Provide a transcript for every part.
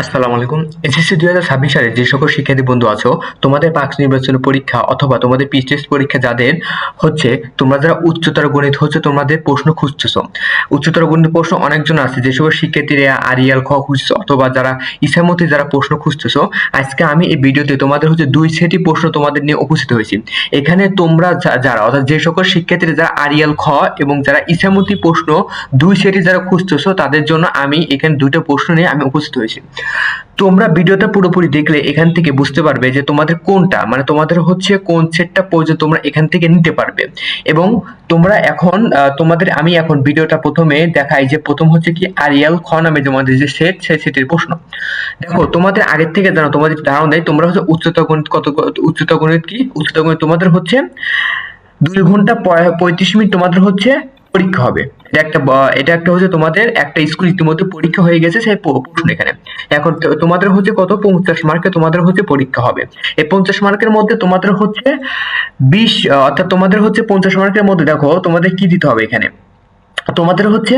আসসালামু আলাইকুম। এসএসসি দুই হাজার ছাব্বিশ সালে যে সকল শিক্ষার্থী বন্ধু আছো, তোমাদের পাক্স নির্বাচনী পরীক্ষা অথবা তোমাদের পিএইচএস পরীক্ষা যাদের হচ্ছে, তোমরা যারা উচ্চতর গণিত হচ্ছে, তোমাদের প্রশ্ন খুঁজতেছো। উচ্চতর গণিত প্রশ্ন অনেকজন আছে, যে সকল শিক্ষার্থীরা আরিয়াল, খ খুঁজছো অথবা যারা ইসামতি যারা প্রশ্ন খুঁজতেছো, আজকে আমি এই ভিডিওতে তোমাদের হচ্ছে দুই সেটই প্রশ্ন তোমাদের নিয়ে উপস্থিত হয়েছি। এখানে তোমরা যারা, অর্থাৎ যে সকল শিক্ষার্থীরা যারা আরিয়াল, খ এবং যারা ইসামতি প্রশ্ন দুই সেটই যারা খুঁজতেছো, তাদের জন্য আমি এখানে দুইটা প্রশ্ন নিয়ে আমি উপস্থিত হয়েছি। তোমরা ভিডিওটা পুরোপুরি দেখলে এখান থেকে বুঝতে পারবে যে তোমাদের কোনটা মানে তোমাদের হচ্ছে কোন সেটটা প্রয়োজন তোমরা এখান থেকে নিতে পারবে। এবং তোমরা এখন তোমাদের, আমি এখন ভিডিওটা প্রথমে দেখাই যে প্রথম হচ্ছে কি আরিয়াল খ নামে তোমাদের যে সেট সেই সেটের প্রশ্ন। দেখো, তোমাদের আগের থেকে জানো, তোমাদের ধারণা দেয় তোমরা হচ্ছে উচ্চতর গণিত কত, উচ্চতর গণিত কি? উচ্চতর গণিত তোমাদের হচ্ছে দুই ঘণ্টা পঁয়ত্রিশ মিনিট তোমাদের হচ্ছে পরীক্ষা হবে। এটা একটা এটা একটা হচ্ছে তোমাদের একটা স্কুল ইতিমধ্যে পরীক্ষা হয়ে গেছে সেই প্রশ্ন এখানে। এখন তোমাদের হচ্ছে কত? পঞ্চাশ মার্কে তোমাদের হচ্ছে পরীক্ষা হবে। এই পঞ্চাশ মার্কের মধ্যে তোমাদের হচ্ছে বিশ অর্থাৎ তোমাদের হচ্ছে পঞ্চাশ মার্কের মধ্যে দেখো তোমাদের কি দিতে হবে এখানে? তোমাদের হচ্ছে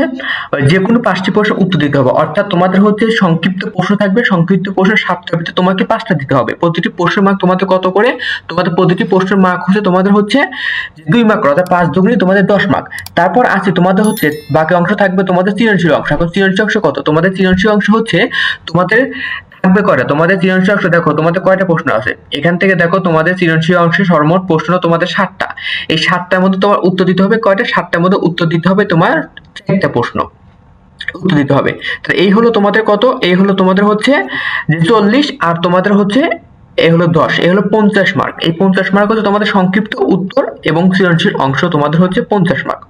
যে কোনো পাঁচটি প্রশ্ন উত্তর দিতে হবে। অর্থাৎ তোমাদের হচ্ছে সংক্ষিপ্ত প্রশ্ন থাকবে, সংক্ষিপ্ত প্রশ্ন সাতটা ভিতরে তোমাকে পাঁচটা দিতে হবে। প্রতিটি প্রশ্নের মার্ক তোমাদের কত করে? তোমাদের প্রতিটি প্রশ্নের মার্ক হচ্ছে তোমাদের হচ্ছে দুই মার্ক অর্থাৎ পাঁচ দুগুণি তোমাদের দশ মার্ক তারপর আছে তোমাদের হচ্ছে, বাকি অংশ থাকবে তোমাদের সৃজনশীল অংশ। এখন সৃজনশীল অংশ কত? তোমাদের সৃজনশীল অংশ হচ্ছে তোমাদের থাকবে কয়টা? তোমাদের সৃজনশীল অংশ দেখো, তোমাদের কয়টা প্রশ্ন আছে? এখান থেকে দেখো তোমাদের সৃজনশীল অংশে সর্বমোট প্রশ্ন তোমাদের সাতটা। এই সাতটার মধ্যে তোমার উত্তর দিতে হবে কয়টা? সাতটার মধ্যে উত্তর দিতে হবে তোমার চারটা প্রশ্ন। উত্তর দিতে হবে। তাহলে এই হলো তোমাদের কত? এই হলো তোমাদের হচ্ছে যে চল্লিশ আর তোমাদের হচ্ছে এই হলো দশ এই হলো পঞ্চাশ মার্ক এই পঞ্চাশ মার্ক হচ্ছে তোমাদের সংক্ষিপ্ত উত্তর এবং সৃজনশীল অংশ তোমাদের হচ্ছে পঞ্চাশ মার্ক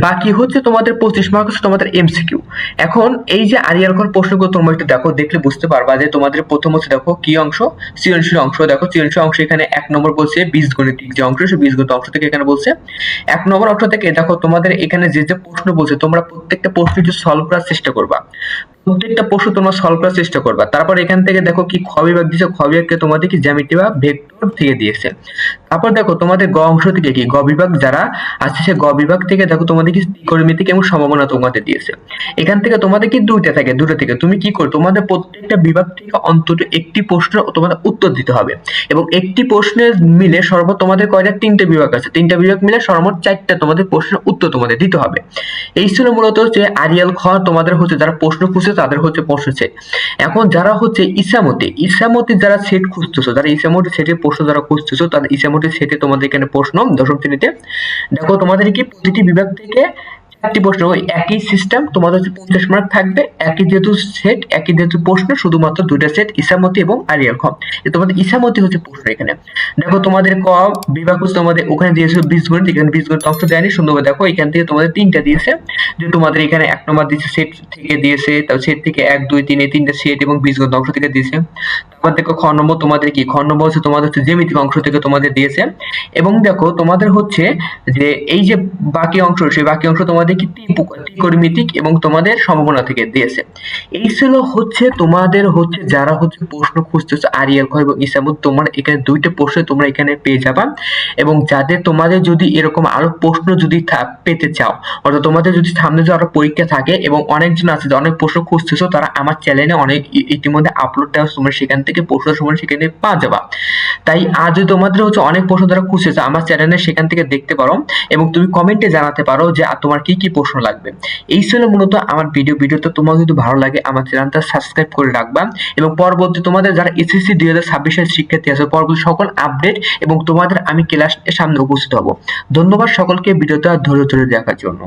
বাকি হচ্ছে তোমাদের পঁচিশ মার্ক হচ্ছে তোমাদের এমসিকিউ এখন এই যে আরিয়াল ঘর প্রশ্নগুলো তোমরা একটু দেখো, দেখলে বুঝতে পারবা যে তোমাদের প্রথম হচ্ছে দেখো কি অংশ? সৃজনশীল অংশ। দেখো সৃজনশীল অংশ এখানে এক নম্বর বলছে বীজগণিতিক যে অংশ সেই বীজগণিত অংশ থেকে এখানে বলছে। এক নম্বর অংশ থেকে দেখো তোমাদের এখানে যে যে প্রশ্ন বলছে, তোমরা প্রত্যেকটা প্রশ্ন সলভ করার চেষ্টা করবা। প্রত্যেকটা প্রশ্ন তোমরা সলভ করার চেষ্টা করবা। তারপর এখান থেকে দেখো কি খ বিভাগ দিয়েছে। খ বিভাগকে তোমাদের কি জ্যামিতি বা ভেক্টর থেকে দিয়েছে। তারপর দেখো তোমাদের গ অংশ থেকে কি? গ বিভাগ যারা আছে সে গ বিভাগ থেকে দেখো তোমাদের কি ত্রিকোণমিতিক এবং সম্ভাবনা তোমাদের দিয়েছে। এখান থেকে তোমাদের কি দুইটা থাকে? দুটো থেকে। তুমি কি করো? তোমাদের প্রত্যেকটা বিভাগ থেকে অন্তত একটি প্রশ্নের তোমাদের উত্তর দিতে হবে। এবং একটি প্রশ্নের মিলে সর্ব তোমাদের কয়টা? তিনটে বিভাগ আছে। তিনটা বিভাগ মিলে সর্বমোট চারটা তোমাদের প্রশ্নের উত্তর তোমাদের দিতে হবে। এই ছিল মূলত যে আরিয়াল খ। তোমাদের হচ্ছে যারা প্রশ্ন খুঁজছে তাদের হচ্ছে সেট এখন যারা হচ্ছে ইসামতি ইসামতি যারা সেট খুঁজতেছো, যারা ইসামতি সেটে প্রশ্ন যারা খুঁজতেছো, তাদের ইসামতি সেটে তোমাদের এখানে প্রশ্ন দশম শ্রেণীতে। দেখো, তোমাদের কি প্রতিটি বিভাগ থেকে চারটি প্রশ্ন, ওই একই সিস্টেম তোমাদের হচ্ছে পঞ্চাশ মার্ক থাকবে, একই যেহেতু সেট একই যেহেতু প্রশ্ন, শুধুমাত্র দুইটা সেট ইসামতি এবং আরিয়াল খ। তোমাদের ইসামতি হচ্ছে প্রশ্ন এখানে। দেখো তোমাদের ক বিভাগ তোমাদের ওখানে দিয়েছে বীজগণিত এখানে বীজগণিত অংশ দেয়নি। সুন্দরভাবে দেখো, এখান থেকে তোমাদের তিনটা দিয়েছে। যে তোমাদের এখানে এক নম্বর দিয়েছে সেট থেকে দিয়েছে, তারপর সেট থেকে এক, দুই, তিন, এই তিনটা সেট এবং বীজগণিত অংশ থেকে দিয়েছে। তারপর দেখো খ নম্বর তোমাদের কি? খ নম্বর হচ্ছে তোমাদের হচ্ছে জ্যামিতিক অংশ থেকে তোমাদের দিয়েছে। এবং দেখো তোমাদের হচ্ছে যে এই যে বাকি অংশ, সেই বাকি অংশ তোমাদের কি ত্রিপু- ত্রিকোণমিতিক এবং তোমাদের সম্ভাবনা থেকে দিয়েছে। এই হচ্ছে তোমাদের হচ্ছে যারা হচ্ছে প্রশ্ন খুঁজতেছো আরিয়াল খ এবং ইসামুদ, তোমার এখানে দুইটা প্রশ্ন তোমরা এখানে পেয়ে যাবা। এবং যাদের তোমাদের যদি এরকম আরও প্রশ্ন যদি পেতে চাও, অর্থাৎ তোমাদের যদি সামনে যদি আরও পরীক্ষা থাকে এবং অনেকজন আছে যে অনেক প্রশ্ন খুঁজতেছো, তারা আমার চ্যানেলে অনেক ইতিমধ্যে আপলোড দেওয়া তোমরা সেখান থেকে প্রশ্ন সময় সেখানে পাওয়া যাবা। তাই আজ যদি তোমাদের হচ্ছে অনেক প্রশ্ন যারা খুঁজতেছো আমার চ্যানেলে সেখান থেকে দেখতে পারো এবং তুমি কমেন্টে জানাতে পারো যে, আর তোমার কি কি প্রশ্ন লাগবে। এই ছিল মূলত আমার ভিডিও ভিডিওতে তোমার যদি ভালো লাগে, আমার চ্যানেলটা সাবস্ক্রাইব করে রাখবা এবং পরবর্তী তোমাদের যারা এসএসসি দুই হাজার ছাব্বিশের শিক্ষার্থী আছে, পরবর্তী সকল আপডেট এবং তোমাদের আমি ক্লাস সামনে উপস্থিত হব। ধন্যবাদ সকলকে ভিডিওটা ধৈর্য ধরে দেখার জন্য।